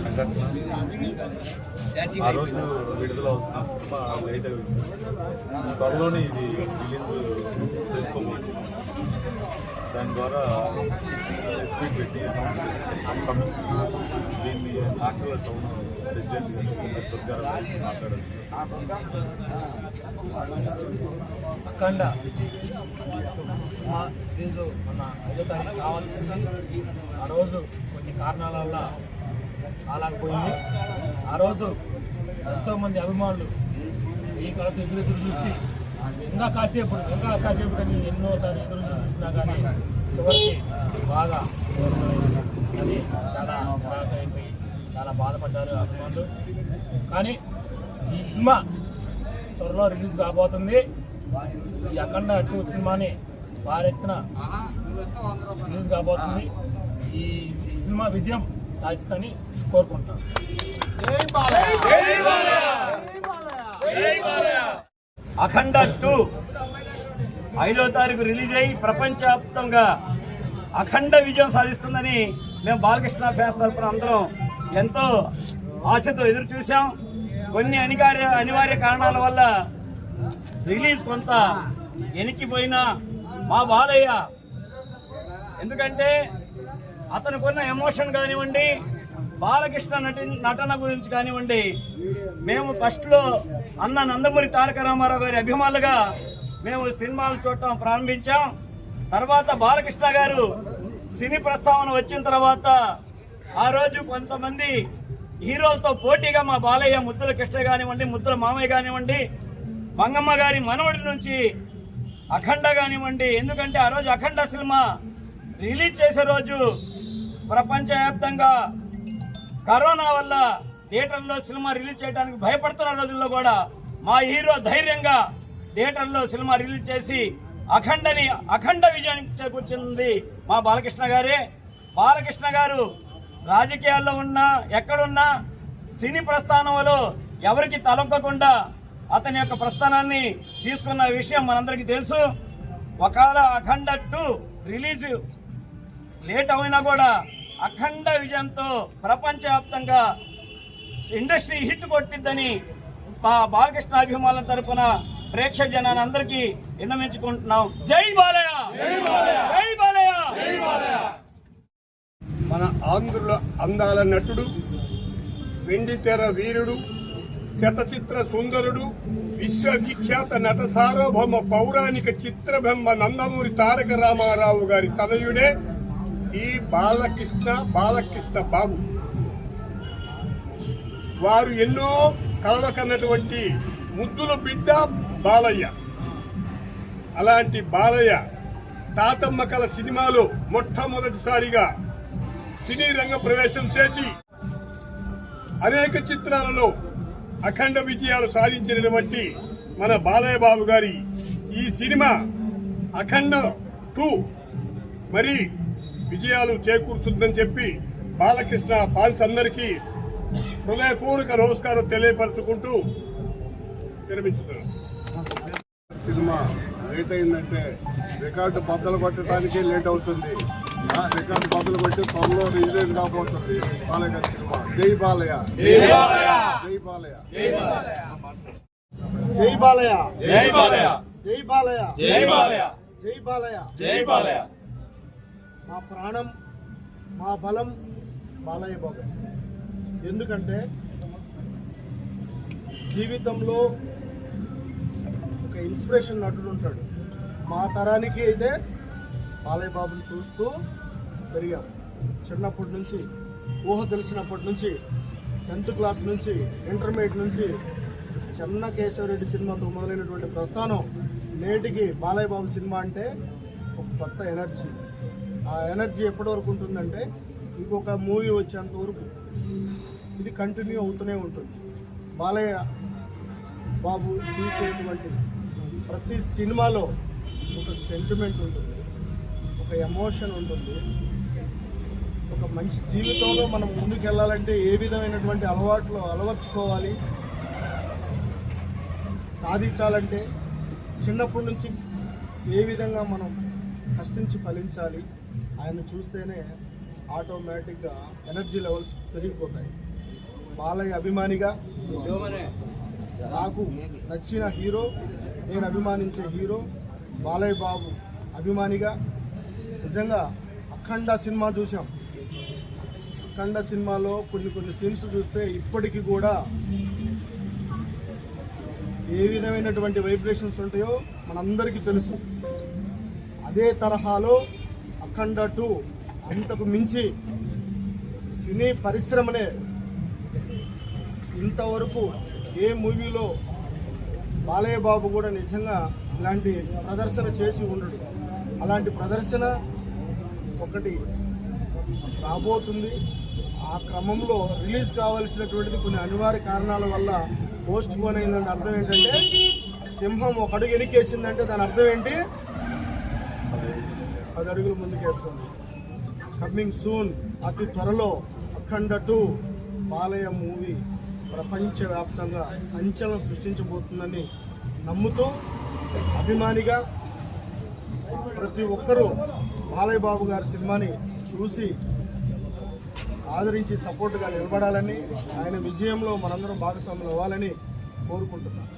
సంఘటన. ఆ రోజు విడుదల అవుతున్న సినిమా లేట్ అయింది. త్వరలోనే ఇది రిలీజ్ చేసుకోబోతుంది. దాని ద్వారా స్పీడ్ పెట్టి కమింగ్ దీన్ని యాక్చువల్ టౌన్ ప్రెసిడెంట్ దుర్గారావు మాట్లాడాల్సి అఖండ. సినిమా రిలీజ్ మన ఐదో తారీఖు కావాల్సింది. ఆ రోజు కొన్ని కారణాల వల్ల కాలాకపోయింది ఆ రోజు ఎంతోమంది అభిమానులు ఈ కళతో ఎదురు ఎదురు చూసి ఇంకా కాసేపు ఇంకా కాసేపు కానీ ఎన్నోసార్లు ఎదురు చూసినా కానీ చివరికి బాగా అది చాలా నిరాశ అయిపోయి చాలా బాధపడ్డారు అభిమానులు. కానీ ఈ సినిమా త్వరలో రిలీజ్ కాబోతుంది. ఈ అఖండ టూ సినిమాని భారెత్తున రిలీజ్ కాబోతుంది. ఈ సినిమా విజయం సాధిస్తని కోరుకుంటాం అఖండ టూ ఐదో తారీఖు రిలీజ్ అయ్యి ప్రపంచవ్యాప్తంగా అఖండ విజయం సాధిస్తుందని మేము బాలకృష్ణ ఫ్యాన్స్ తరఫున అందరం ఎంతో ఆశతో ఎదురు చూసాం కొన్ని అనివార్య అనివార్య కారణాల వల్ల రిలీజ్ కొంత ఎనికిపోయినా మా బాలయ్య ఎందుకంటే అతనికున్న ఎమోషన్ కానివ్వండి బాలకృష్ణ నటి నటన గురించి కానివ్వండి మేము ఫస్ట్లో అన్న నందమూరి తారక రామారావు గారి అభిమానులుగా మేము సినిమాలు చూడటం ప్రారంభించాం. తర్వాత బాలకృష్ణ గారు సినీ ప్రస్తావన వచ్చిన తర్వాత ఆ రోజు కొంతమంది హీరోలతో పోటీగా మా బాలయ్య ముద్దుల కృష్ణ కానివ్వండి ముద్దుల మామయ్య కానివ్వండి మంగమ్మ గారి మనవడి నుంచి అఖండ కానివ్వండి ఎందుకంటే ఆ రోజు అఖండ సినిమా రిలీజ్ చేసే రోజు ప్రపంచవ్యాప్తంగా కరోనా వల్ల థియేటర్లో సినిమా రిలీజ్ చేయడానికి భయపడుతున్న రోజుల్లో కూడా మా హీరో ధైర్యంగా థియేటర్లో సినిమా రిలీజ్ చేసి అఖండని అఖండ విజయం చేకూర్చింది మా బాలకృష్ణ గారే. బాలకృష్ణ గారు రాజకీయాల్లో ఉన్నా ఎక్కడున్నా సినీ ప్రస్థానంలో ఎవరికి తలొక్కకుండా అతని యొక్క ప్రస్థానాన్ని తీసుకున్న విషయం మనందరికీ తెలుసు. ఒకవేళ అఖండ టూ రిలీజ్ లేట్ అయినా కూడా అఖండ విజయంతో ప్రపంచవ్యాప్తంగా ఇండస్ట్రీ హిట్ కొట్టిద్దని మా బాలకృష్ణ అభిమానుల తరపున ప్రేక్షక జనాన్ని అందరికీ విన్నమించుకుంటున్నాం జై బాలయ్య! జై బాలయ్య! మన ఆంధ్రుల అందాల నటుడు వెండి తెర వీరుడు శతచిత్ర సుందరుడు విశ్వవిఖ్యాత నట సార్వభౌమ పౌరాణిక చిత్రబొమ్మ నందమూరి తారక రామారావు గారి తనయుడే. ఈ బాలకృష్ణ బాలకృష్ణ బాబు. వారు ఎన్నో కళలు కన్నటువంటి ముద్దుల బిడ్డ బాలయ్య. అలాంటి బాలయ్య తాతమ్మ కళ సినిమాలో మొట్టమొదటిసారిగా సినీ రంగ ప్రవేశం చేసి అనేక చిత్రాలలో అఖండ విజయాలు సాధించినటువంటి మన బాలయ్య బాబు గారి ఈ సినిమా అఖండ టూ. మరి విజయాలు చేకూరుతుందని చెప్పి బాలకృష్ణ ఫ్యాన్స్ అందరికీ హృదయపూర్వక నమస్కారం తెలియపరచుకుంటూ విరమించుతున్నాను సినిమా లేట్ అయిందంటే రికార్డు బద్దలు కొట్టడానికి లేట్ అవుతుంది రికార్డు బద్దలు కొట్టి త్వరలో రిలీజ్ కాబోతుంది బాలయ్య సినిమా జై బాలయ్య జై బాలయ్య జై బాలయ్య జై బాలయ్య జై బాలయ్య జై బాలయ్య జై బాలయ్య జై బాలయ్య మా ప్రాణం మా బలం బాలయ్య బాబు ఎందుకంటే జీవితంలో ఒక ఇన్స్పిరేషన్ నటుడు ఉంటాడు. మా తరానికి అయితే బాలయ్య బాబుని చూస్తూ పెరిగాం. చిన్నప్పటి నుంచి ఊహ తెలిసినప్పటి నుంచి టెన్త్ క్లాస్ నుంచి ఇంటర్మీడియట్ నుంచి చెన్న కేశవరెడ్డి సినిమాతో మొదలైనటువంటి ప్రస్థానం నేటికి బాలయ్య బాబు సినిమా అంటే ఒక కొత్త ఎనర్జీ. ఆ ఎనర్జీ ఎప్పటి వరకు ఉంటుందంటే ఇంకొక మూవీ వచ్చేంత వరకు ఇది కంటిన్యూ అవుతూనే ఉంటుంది. బాలయ్య బాబు తీసేటువంటి ప్రతి సినిమాలో ఒక సెంటిమెంట్ ఉంటుంది. ఒక ఎమోషన్ ఉంటుంది. ఒక మంచి జీవితంలో మనం ముందుకు వెళ్ళాలంటే ఏ విధమైనటువంటి అలవాట్లు అలవర్చుకోవాలి? సాధించాలంటే చిన్నప్పటి నుంచి ఏ విధంగా మనం కష్టించి ఫలించాలి? ఆయన చూస్తేనే ఆటోమేటిక్గా ఎనర్జీ లెవెల్స్ పెరిగిపోతాయి. బాలయ్య అభిమానిగా నాకు నచ్చిన హీరో నేను అభిమానించే హీరో బాలయ్య బాబు అభిమానిగా నిజంగా అఖండ సినిమా చూసాం అఖండ సినిమాలో కొన్ని కొన్ని సీన్స్ చూస్తే ఇప్పటికీ కూడా ఏ విధమైనటువంటి వైబ్రేషన్స్ ఉంటాయో మనందరికీ తెలుసు. అదే తరహాలో అఖండ టూ అంతకు మించి సినీ పరిశ్రమనే ఇంతవరకు ఏ మూవీలో బాలయ్య బాబు కూడా నిజంగా ఇలాంటి ప్రదర్శన చేసి ఉండడు. అలాంటి ప్రదర్శన ఒకటి రాబోతుంది. ఆ క్రమంలో రిలీజ్ కావాల్సినటువంటిది కొన్ని అనివార్య కారణాల వల్ల పోస్ట్ పోన్ అయిందంటే అర్థం ఏంటంటే సింహం ఒక అడుగు ఎనికేసిందంటే దాని అర్థం ఏంటి? పది అడుగులు ముందుకేస్తుంది. కమింగ్ సూన్ అతి త్వరలో అఖండ టూ బాలయ్య మూవీ ప్రపంచవ్యాప్తంగా సంచలనం సృష్టించబోతుందని నమ్ముతూ అభిమానిగా ప్రతి ఒక్కరూ బాలయ్య బాబు గారి సినిమాని చూసి ఆదరించి సపోర్ట్గా నిలబడాలని ఆయన విజయంలో మనందరం భాగస్వాములు అవ్వాలని కోరుకుంటున్నాను